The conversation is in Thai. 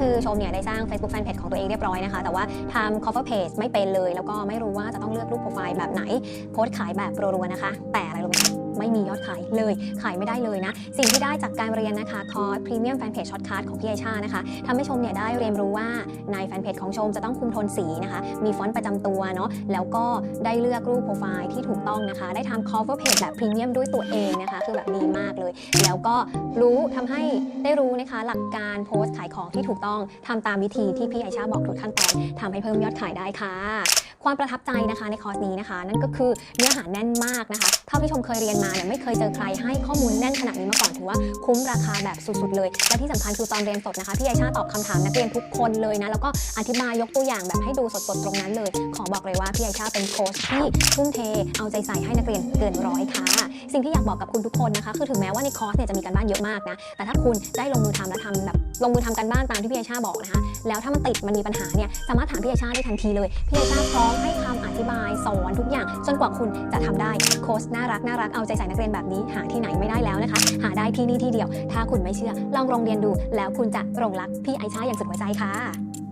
คือชมเนี่ยได้สร้าง Facebook Fanpage ของตัวเองเรียบร้อยนะคะ แต่ว่าทำ cover page ไม่เป็นเลย แล้วก็ไม่รู้ว่าจะต้องเลือกรูปโปรไฟล์แบบไหน โพสต์ขายแบบรัวๆนะคะ แต่อะไรรู้ไหม ไม่มียอดขายเลย ขายไม่ได้เลยนะ สิ่งที่ได้จากการเรียนนะคะคอร์ส Premium Fanpage Shortcut ของพี่ไอชานะคะทำให้ชมเนี่ยได้เรียนรู้ว่าในแฟนเพจของชมจะต้องคุมโทนสีนะคะ มีฟอนต์ประจำตัวเนาะแล้วก็ได้เลือกรูปโปรไฟล์ที่ถูกต้องนะคะ ได้ทำ cover page แบบพรีเมียมด้วยตัวเองนะคะ คือแบบดีมากเลย แล้วก็รู้ทำให้ได้รู้นะคะหลักการโพสต์ขายของที่ถูกต้องทำตามวิธีที่พี่ไอชาบอกทุกขั้นตอนทำให้เพิ่มยอดขายได้ค่ะ ความประทับใจนะคะในคอร์สนี้นะคะ นั่นก็คือเนื้อหาแน่นมากนะคะเท่าที่ชมเคยเรียนมาเนี่ยไม่เคยเจอใครให้ข้อมูลแน่นขนาดนี้มาก่อนถือว่าคุ้มราคาแบบสุดๆเลย และที่สำคัญคือตอนเรียนสดนะคะพี่ไอชาตอบคำถามนักเรียนทุกคนเลยนะแล้วก็อธิบายยกตัวอย่างแบบให้ดูสดๆตรงนั้นเลย ขอบอกเลยว่าพี่ไอชาเป็นโค้ชที่ทุ่มเทเอาใจใส่ให้นักเรียนเกินร้อยค่ะ สิ่งที่อยากบอกกับคุณทุกคนนะคะ คือถึงแม้ว่าในคอร์สเนี่ยจะมีการบ้านเยอะมากนะแต่ถ้าคุณได้ลงมือทำและทำแบบ ลงมือทำกันบ้านตามที่พี่ไอชาบอกนะคะ แล้วถ้ามันติดมันมีปัญหาเนี่ยสามารถถามพี่ไอชาได้ทันทีเลย พี่ไอชาพร้อมให้คำอธิบายสอนทุกอย่าง จนกว่าคุณจะทำได้โค้ชน่ารักน่ารักเอาใจใส่นักเรียนแบบนี้หาที่ไหนไม่ได้แล้วนะคะ หาได้ที่นี่ที่เดียว ถ้าคุณไม่เชื่อลองลองเรียนดู แล้วคุณจะหลงรักพี่ไอชาอย่างสุดหัวใจค่ะ